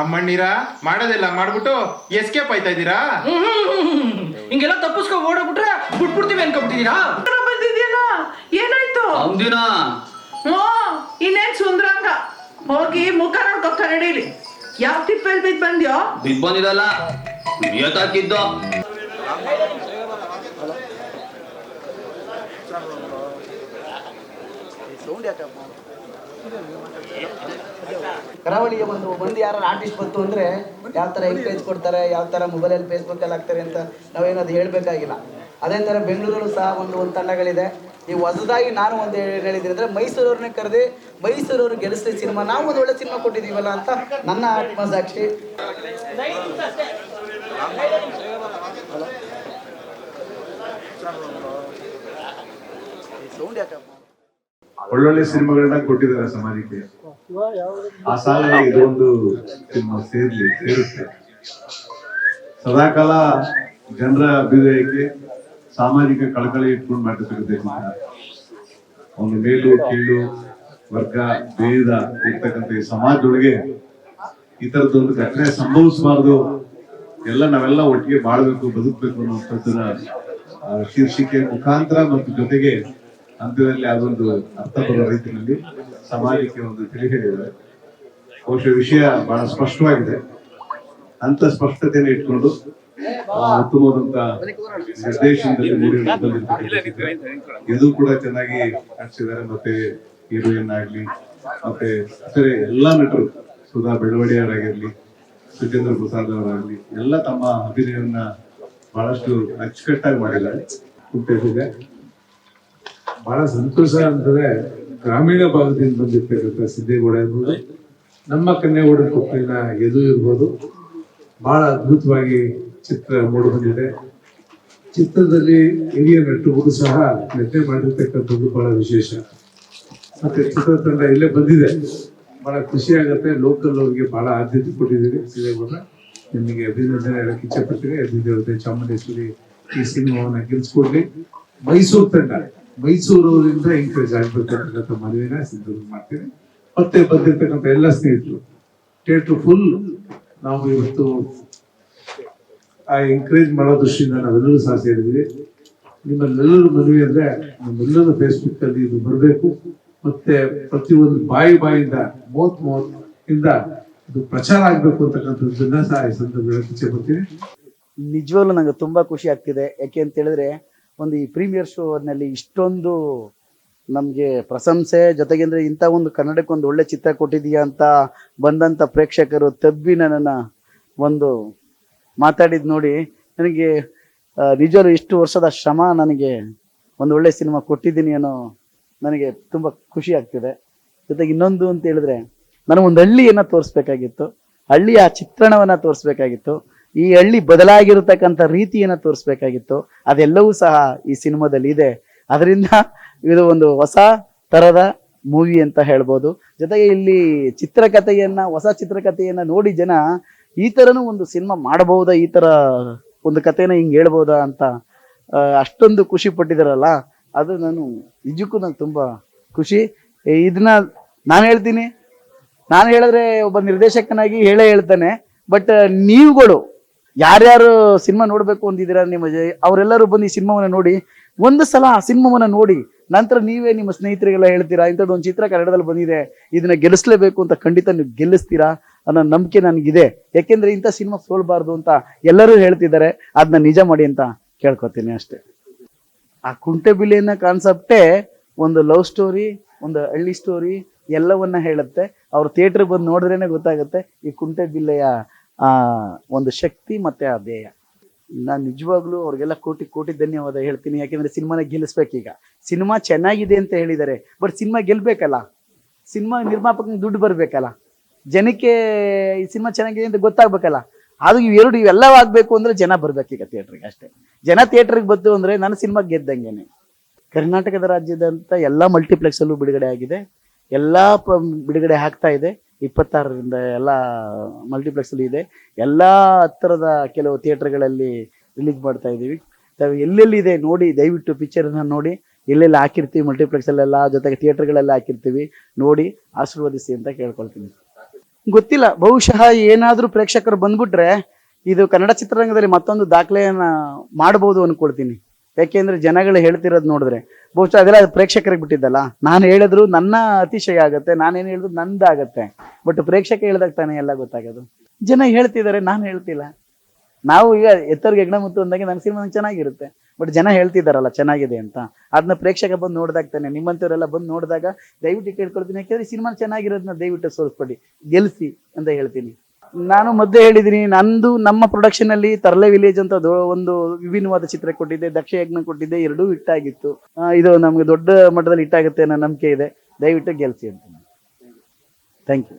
ಅಮ್ಮಣ್ಣೀರ? ಮಾಡೋದಿಲ್ಲ ಮಾಡ್ಬಿಟ್ಟು ಎಸ್ಕೇಪ್ ಆಯ್ತಾ ಇದ್ದೀರಾ? ಹಿಂಗೆಲ್ಲ ತಪ್ಪಿಸ್ಕೊ ಓಡೋಗ್ಬಿಟ್ರೆ ಬಿಟ್ಬಿಡ್ತೀವಿ ಅನ್ಕೊಬಿಟ್ಟಿದ್ದೀರಾ? ಬಂದಿದ್ಯಲ್ಲ ಏನಾಯ್ತು? ಒಂದಿನ ಓ ಇನ್ನೇನ್ ಸುಂದ್ರಂಗ? ಹೋಗಿ ಮುಖ ನೋಡ್ಕೊ ಕನ್ನಡಿಲಿ ಯಾವ ತಿಪ್ಪಲ್ಲಿ ಬಿದ್ದು ಬಂದ್ಯೋ? ಬಿಗ್ ಬಂದಿದಲ್ಲ ಹಾಕಿದ್ದು. ಕರಾವಳಿಗೆ ಒಂದು ಬಂದು ಯಾರು ಆರ್ಟಿಸ್ಟ್ ಬಂತು ಅಂದರೆ ಯಾವ ಥರ ಎಂಕರೇಜ್ ಕೊಡ್ತಾರೆ, ಯಾವ ಥರ ಮೊಬೈಲಲ್ಲಿ ಫೇಸ್ಬುಕ್ಕಲ್ಲಿ ಹಾಕ್ತಾರೆ ಅಂತ ನಾವೇನು ಅದು ಹೇಳಬೇಕಾಗಿಲ್ಲ. ಅದೇ ಥರ ಬೆಂಗಳೂರು ಸಹ ಒಂದು ಒಂದು ತಂಡಗಳಿದೆ. ಈ ಹೊಸದಾಗಿ ನಾನು ಒಂದು ಹೇಳಿದ್ರೆ ಹೇಳಿದ್ದೀನಿ ಅಂದರೆ ಮೈಸೂರವ್ರನ್ನೇ ಕರೆದು ಮೈಸೂರವ್ರು ಗೆಲ್ಲಿಸಿದ ಸಿನಿಮಾ, ನಾವು ಒಂದು ಒಳ್ಳೆ ಸಿನಿಮಾ ಕೊಟ್ಟಿದ್ದೀವಲ್ಲ ಅಂತ ನನ್ನ ಆತ್ಮಸಾಕ್ಷಿ ಸೌಂಡ್ ಯಾಕಪ್ಪ? ಒಳ್ಳೊಳ್ಳೆ ಸಿನಿಮಾಗಳನ್ನ ಕೊಟ್ಟಿದ್ದಾರೆ ಸಮಾಜಕ್ಕೆ ಆ ಸಾಲ ಇದೊಂದು ಸಿನಿಮಾ ಸೇರ್ಲಿ ಸೇರುತ್ತೆ ಸದಾಕಾಲ ಜನರ ಅಭ್ಯುದಯಕ್ಕೆ ಸಾಮಾಜಿಕ ಕಳಕಳಿ ಇಟ್ಕೊಂಡು ಮಾಡಿರ್ತಕ್ಕಂಥ ಒಂದು ಮೇಲು, ಕೀಳು, ವರ್ಗ, ಭೇದ ಇರ್ತಕ್ಕಂಥ ಈ ಸಮಾಜದೊಳಗೆ ಈ ತರದೊಂದು ಘಟನೆ ಸಂಭವಿಸಬಾರ್ದು. ಎಲ್ಲ ನಾವೆಲ್ಲ ಒಟ್ಟಿಗೆ ಬಾಳ್ಬೇಕು, ಬದುಕಬೇಕು ಅನ್ನೋ ಶೀರ್ಷಿಕೆ, ಮುಖಾಂತರ ಮತ್ತು ಜೊತೆಗೆ ಹಂತದಲ್ಲಿ ಅದೊಂದು ಅರ್ಥ ಬರೋ ರೀತಿಯಲ್ಲಿ ಸಮಾಜಕ್ಕೆ ಒಂದು ತಿಳಿ ಹೇಳಿದ್ದಾರೆ. ಬಹುಶಃ ವಿಷಯ ಬಹಳ ಸ್ಪಷ್ಟವಾಗಿದೆ. ಅಂತ ಸ್ಪಷ್ಟತೆಯನ್ನು ಇಟ್ಕೊಂಡು ಉತ್ತಮವಾದಂತ ನಿರ್ದೇಶನದಲ್ಲಿ ಇದು ಕೂಡ ಚೆನ್ನಾಗಿ ನಟಿಸಿದ್ದಾರೆ ಮತ್ತೆ ಹೀರೋಯಿನ್ ಆಗ್ಲಿ, ಮತ್ತೆ ಇತರೆ ಎಲ್ಲಾ ನಟರು, ಸುಧಾ ಬೆಳವಡಿಯವರಾಗಿರ್ಲಿ ಸುಜೇಂದ್ರ ಪ್ರಸಾದ್ ಅವರಾಗ್ಲಿ, ಎಲ್ಲ ತಮ್ಮ ಅಭಿನಯವನ್ನ ಬಹಳಷ್ಟು ಅಚ್ಚುಕಟ್ಟಾಗಿ ಮಾಡಿದ್ದಾರೆ. ಬಹಳ ಸಂತೋಷ ಅಂತಂದ್ರೆ ಗ್ರಾಮೀಣ ಭಾಗದಿಂದ ಬಂದಿರ್ತಕ್ಕಂಥ ಸಿದ್ದೇಗೌಡ ಇರ್ಬೋದು ನಮ್ಮ ಕನ್ಯಾಗೌಡ ಕೊಪ್ಪಳಿನ ಎದು ಇರ್ಬೋದು. ಬಹಳ ಅದ್ಭುತವಾಗಿ ಚಿತ್ರ ಮೂಡಿ ಬಂದಿದೆ ಚಿತ್ರದಲ್ಲಿ ಹಿರಿಯ ನಟರುಗಳು ಸಹ ನಟನೆ ಮಾಡಿರ್ತಕ್ಕಂಥದ್ದು ಬಹಳ ವಿಶೇಷ. ಮತ್ತೆ ಚಿತ್ರತಂಡ ಇಲ್ಲೇ ಬಂದಿದೆ. ಬಹಳ ಖುಷಿ ಆಗುತ್ತೆ. ಲೋಕಲ್ ಅವ್ರಿಗೆ ಬಹಳ ಆದ್ಯತೆ ಕೊಟ್ಟಿದ್ದೀರಿ. ಸಿದ್ದೇಗೌಡ, ನಿಮಗೆ ಅಭಿನಂದನೆ ಹೇಳಕ್ಕೆ ಇಚ್ಛೆ ಪಡ್ತೀನಿ. ಅಭಿನಂದನೆ ಚಾಮುಂಡೇಶ್ವರಿ ಈ ಸಿನಿಮಾವನ್ನ ಗೆಲ್ಸ್ಕೊಡ್ಲಿ. ಮೈಸೂರು ತಂಡ. ಮೈಸೂರವರಿಂದ ಎಂಕರೇಜ್ ಆಗಿರ್ತಕ್ಕಂಥ ಮನವಿನ ಸಿದ್ಧ ಮಾಡ್ತೀನಿ. ಮತ್ತೆ ಬಂದಿರ್ತಕ್ಕಂಥ ಎಲ್ಲ ಸ್ನೇಹಿತರು ಥಿಯೇಟರ್ ಫುಲ್ ನಾವು ಇವತ್ತು ಆ ಎಂಕರೇಜ್ ಮಾಡೋ ದೃಷ್ಟಿಯಿಂದ ನಾವೆಲ್ಲರೂ ಸಹ ಸೇರಿದ್ವಿ. ನಿಮ್ಮಲ್ಲೆಲ್ಲರೂ ಮನವಿ ಅಂದ್ರೆ ನಮ್ಮೆಲ್ಲರೂ ಫೇಸ್ಬುಕ್ ಅಲ್ಲಿ ಇದು ಬರಬೇಕು. ಮತ್ತೆ ಪ್ರತಿಯೊಂದು ಬಾಯಿ ಬಾಯಿಂದ ಮೂವತ್ ಮೂವತ್ ಇಂದ ಇದು ಪ್ರಚಾರ ಆಗ್ಬೇಕು ಅಂತಕ್ಕಂಥದ್ದನ್ನ ಸಹ ಈ ಸಂದರ್ಭದಲ್ಲಿ ಬರ್ತೀನಿ ನಿಜವಾಗ್ಲೂ ನಂಗೆ ತುಂಬಾ ಖುಷಿ ಆಗ್ತಿದೆ. ಯಾಕೆ ಅಂತ ಹೇಳಿದ್ರೆ ಒಂದು ಈ ಪ್ರೀಮಿಯರ್ ಶೋನಲ್ಲಿ ಇಷ್ಟೊಂದು ನಮಗೆ ಪ್ರಶಂಸೆ ಜೊತೆಗೆ ಅಂದರೆ ಇಂಥ ಒಂದು ಕನ್ನಡಕ್ಕೆ ಒಂದು ಒಳ್ಳೆ ಚಿತ್ರ ಕೊಟ್ಟಿದೀಯಾ ಅಂತ ಬಂದಂತ ಪ್ರೇಕ್ಷಕರು ತಬ್ಬಿ ನನ್ನನ್ನ ಒಂದು ಮಾತಾಡಿದ್ ನೋಡಿ, ನನಗೆ ನಿಜರು ಇಷ್ಟು ವರ್ಷದ ಶ್ರಮ ನನಗೆ ಒಂದು ಒಳ್ಳೆ ಸಿನಿಮಾ ಕೊಟ್ಟಿದ್ದೀನಿ ಅನ್ನೋ ನನಗೆ ತುಂಬ ಖುಷಿ ಆಗ್ತಿದೆ. ಜೊತೆಗೆ ಇನ್ನೊಂದು ಅಂತ ಹೇಳಿದ್ರೆ ನನಗೊಂದು ಹಳ್ಳಿಯನ್ನ ತೋರಿಸ್ಬೇಕಾಗಿತ್ತು. ಹಳ್ಳಿಯ ಚಿತ್ರಣವನ್ನ ತೋರಿಸ್ಬೇಕಾಗಿತ್ತು. ಈ ಹಳ್ಳಿ ಬದಲಾಗಿರತಕ್ಕಂಥ ರೀತಿಯನ್ನ ತೋರಿಸ್ಬೇಕಾಗಿತ್ತು. ಅದೆಲ್ಲವೂ ಸಹ ಈ ಸಿನಿಮಾದಲ್ಲಿ ಇದೆ. ಅದರಿಂದ ಇದು ಒಂದು ಹೊಸ ತರದ ಮೂವಿ ಅಂತ ಹೇಳ್ಬೋದು. ಜೊತೆಗೆ ಇಲ್ಲಿ ಚಿತ್ರಕಥೆಯನ್ನ, ಹೊಸ ಚಿತ್ರಕಥೆಯನ್ನ ನೋಡಿ ಜನ ಈ ಥರನೂ ಒಂದು ಸಿನಿಮಾ ಮಾಡಬಹುದಾ? ಈ ಥರ ಒಂದು ಕಥೆನ ಹಿಂಗ್ ಹೇಳ್ಬೋದಾ ಅಂತ ಅಷ್ಟೊಂದು ಖುಷಿ ಪಟ್ಟಿದಾರಲ್ಲ. ಅದು ನಾನು ನಿಜಕ್ಕೂ ನಂಗೆ ತುಂಬಾ ಖುಷಿ. ಇದನ್ನ ನಾನು ಹೇಳ್ತೀನಿ. ನಾನು ಹೇಳಿದ್ರೆ ಒಬ್ಬ ನಿರ್ದೇಶಕನಾಗಿ ಹೇಳೇ ಹೇಳ್ತಾನೆ. ಬಟ್, ನೀವುಗಳು ಯಾರ್ಯಾರು ಸಿನಿಮಾ ನೋಡಬೇಕು ಅಂದಿದ್ದೀರಾ ನಿಮ್ಮ ಅವರೆಲ್ಲರೂ ಬಂದು ಈ ಸಿನಿಮಾವನ್ನು ನೋಡಿ, ಒಂದು ಸಲ ಆ ಸಿನಿಮಾವನ್ನು ನೋಡಿ, ನಂತರ ನೀವೇ ನಿಮ್ಮ ಸ್ನೇಹಿತರಿಗೆಲ್ಲ ಹೇಳ್ತೀರಾ? ಇಂಥದ್ದು ಒಂದು ಚಿತ್ರ ಕನ್ನಡದಲ್ಲಿ ಬಂದಿದೆ, ಇದನ್ನ ಗೆಲ್ಲಿಸ್ಲೇಬೇಕು ಅಂತ ಖಂಡಿತ ನೀವು ಗೆಲ್ಲಿಸ್ತೀರಾ ಅನ್ನೋ ನಂಬಿಕೆ ನನಗಿದೆ. ಯಾಕೆಂದ್ರೆ ಇಂಥ ಸಿನಿಮಾ ಸೋಲ್ಬಾರ್ದು ಅಂತ ಎಲ್ಲರೂ ಹೇಳ್ತಿದ್ದಾರೆ. ಅದನ್ನ ನಿಜ ಮಾಡಿ ಅಂತ ಕೇಳ್ಕೊತೀನಿ ಅಷ್ಟೇ. ಆ ಕುಂಟೆಬಿಲಿ ಅನ್ನೋ ಕಾನ್ಸೆಪ್ಟೇ ಒಂದು ಲವ್ ಸ್ಟೋರಿ, ಒಂದು ಹಳ್ಳಿ ಸ್ಟೋರಿ, ಎಲ್ಲವನ್ನ ಹೇಳುತ್ತೆ. ಅವ್ರು ಥಿಯೇಟರ್ ಬಂದು ನೋಡಿದ್ರೇನೆ ಗೊತ್ತಾಗುತ್ತೆ ಈ ಕುಂಟೆಬಿಲ್ಲೆಯ ಆ, ಒಂದು ಶಕ್ತಿ ಮತ್ತೆ ಆ ಧ್ಯೇಯ. ನಾನು ನಿಜವಾಗ್ಲೂ ಅವ್ರಿಗೆಲ್ಲ ಕೋಟಿ ಕೋಟಿ ಧನ್ಯವಾದ ಹೇಳ್ತೀನಿ. ಯಾಕೆಂದ್ರೆ ಸಿನಿಮಾನ ಗೆಲ್ಲಿಸ್ಬೇಕೀಗ. ಸಿನಿಮಾ ಚೆನ್ನಾಗಿದೆ ಅಂತ ಹೇಳಿದ್ದಾರೆ ಬಟ್ ಸಿನಿಮಾ ಗೆಲ್ಬೇಕಲ್ಲ? ಸಿನಿಮಾ ನಿರ್ಮಾಪಕ ದುಡ್ಡು ಬರಬೇಕಲ್ಲ? ಜನಕ್ಕೆ ಈ ಸಿನಿಮಾ ಚೆನ್ನಾಗಿದೆ ಅಂತ ಗೊತ್ತಾಗ್ಬೇಕಲ್ಲ? ಅದು ಇವೆರಡು ಇವೆಲ್ಲ ಆಗ್ಬೇಕು ಅಂದ್ರೆ ಜನ ಬರ್ಬೇಕೀಗ ಥಿಯೇಟ್ರಿಗೆ ಅಷ್ಟೇ. ಜನ ಥಿಯೇಟ್ರಿಗೆ ಬಂತು ಅಂದ್ರೆ ನನ್ನ ಸಿನಿಮಾ ಗೆದ್ದಂಗೆನೆ. ಕರ್ನಾಟಕದ ರಾಜ್ಯದಂತ ಎಲ್ಲಾ ಮಲ್ಟಿಪ್ಲೆಕ್ಸ್ ಅಲ್ಲೂ ಬಿಡುಗಡೆ ಆಗಿದೆ. ಎಲ್ಲಾ ಬಿಡುಗಡೆ ಆಗ್ತಾ ಇದೆ. ಇಪ್ಪತ್ತಾರರಿಂದ ಎಲ್ಲ ಮಲ್ಟಿಪ್ಲೆಕ್ಸ್ ಅಲ್ಲಿ ಇದೆ. ಎಲ್ಲ ಹತ್ತಿರದ ಕೆಲವು ಥಿಯೇಟ್ರ್ಗಳಲ್ಲಿ ರಿಲೀಸ್ ಮಾಡ್ತಾ ಇದ್ದೀವಿ. ತಾವು ಎಲ್ಲೆಲ್ಲಿದೆ ನೋಡಿ, ದಯವಿಟ್ಟು ಪಿಕ್ಚರ್ ನೋಡಿ. ಎಲ್ಲೆಲ್ಲಿ ಹಾಕಿರ್ತೀವಿ ಮಲ್ಟಿಪ್ಲೆಕ್ಸ್ ಅಲ್ಲೆಲ್ಲ, ಜೊತೆಗೆ ಥಿಯೇಟ್ರ್ಗಳೆಲ್ಲ ಹಾಕಿರ್ತೀವಿ. ನೋಡಿ, ಆಶೀರ್ವದಿಸಿ ಅಂತ ಕೇಳ್ಕೊಳ್ತೀನಿ. ಗೊತ್ತಿಲ್ಲ, ಬಹುಶಃ ಏನಾದರೂ ಪ್ರೇಕ್ಷಕರು ಬಂದ್ಬಿಟ್ರೆ ಇದು ಕನ್ನಡ ಚಿತ್ರರಂಗದಲ್ಲಿ ಮತ್ತೊಂದು ದಾಖಲೆಯನ್ನು ಮಾಡಬಹುದು ಅನ್ಕೊಳ್ತೀನಿ. ಯಾಕೆಂದ್ರೆ ಜನಗಳು ಹೇಳ್ತಿರೋದು ನೋಡಿದ್ರೆ, ಬಹುಶಃ ಅದೆಲ್ಲ ಪ್ರೇಕ್ಷಕರಿಗೆ ಬಿಟ್ಟಿದ್ದಲ್ಲ. ನಾನು ಹೇಳಿದ್ರು ನನ್ನ ಅತಿಶಯ ಆಗುತ್ತೆ, ನಾನೇನು ಹೇಳಿದ್ರು ನಂದಾಗತ್ತೆ. ಬಟ್ ಪ್ರೇಕ್ಷಕ ಹೇಳ್ದಾಗ ತಾನೇ ಎಲ್ಲ ಗೊತ್ತಾಗೋದು. ಜನ ಹೇಳ್ತಿದ್ದಾರೆ, ನಾನು ಹೇಳ್ತಿಲ್ಲ. ನಾವು ಈಗ ಎತ್ತರ್ಗೆ ಹೆಗ್ಣ ಮುತ್ತು ಅಂದಾಗ ನನ್ನ ಸಿನಿಮಾ ಚೆನ್ನಾಗಿರುತ್ತೆ. ಬಟ್ ಜನ ಹೇಳ್ತಿದ್ದಾರಲ್ಲ, ಚೆನ್ನಾಗಿದೆ ಅಂತ. ಅದನ್ನ ಪ್ರೇಕ್ಷಕ ಬಂದು ನೋಡಿದಾಗ ತಾನೆ, ನಿಮ್ಮಂಥವರೆಲ್ಲ ಬಂದು ನೋಡಿದಾಗ, ದಯವಿಟ್ಟು ಕೇಳ್ಕೊಳ್ತೀನಿ. ಯಾಕೆಂದ್ರೆ ಸಿನಿಮಾ ಚೆನ್ನಾಗಿರೋದನ್ನ ದಯವಿಟ್ಟು ಸೋರಿಸ್ಬೇಡಿ ಗೆಲ್ಸಿ ಅಂತ ಹೇಳ್ತೀನಿ. ನಾನು ಮೊದಲೇ ಹೇಳಿದ್ದೀನಿ ನಂದು ನಮ್ಮ ಪ್ರೊಡಕ್ಷನ್ ಅಲ್ಲಿ ತರ್ಲೆ ವಿಲೇಜ್ ಅಂತ ಒಂದು ವಿಭಿನ್ನವಾದ ಚಿತ್ರ ಕೊಟ್ಟಿದ್ದೆ ದಕ್ಷ ಯಜ್ಞ ಕೊಟ್ಟಿದ್ದೆ ಎರಡೂ ಹಿಟ್ಟಾಗಿತ್ತು. ಆ, ಇದು ನಮ್ಗೆ ದೊಡ್ಡ ಮಟ್ಟದಲ್ಲಿ ಹಿಟ್ ಆಗುತ್ತೆ ಅನ್ನೋ ನಂಬಿಕೆ ಇದೆ. ದಯವಿಟ್ಟು ಗೆಲ್ಸಿ ಅಂತ. Thank you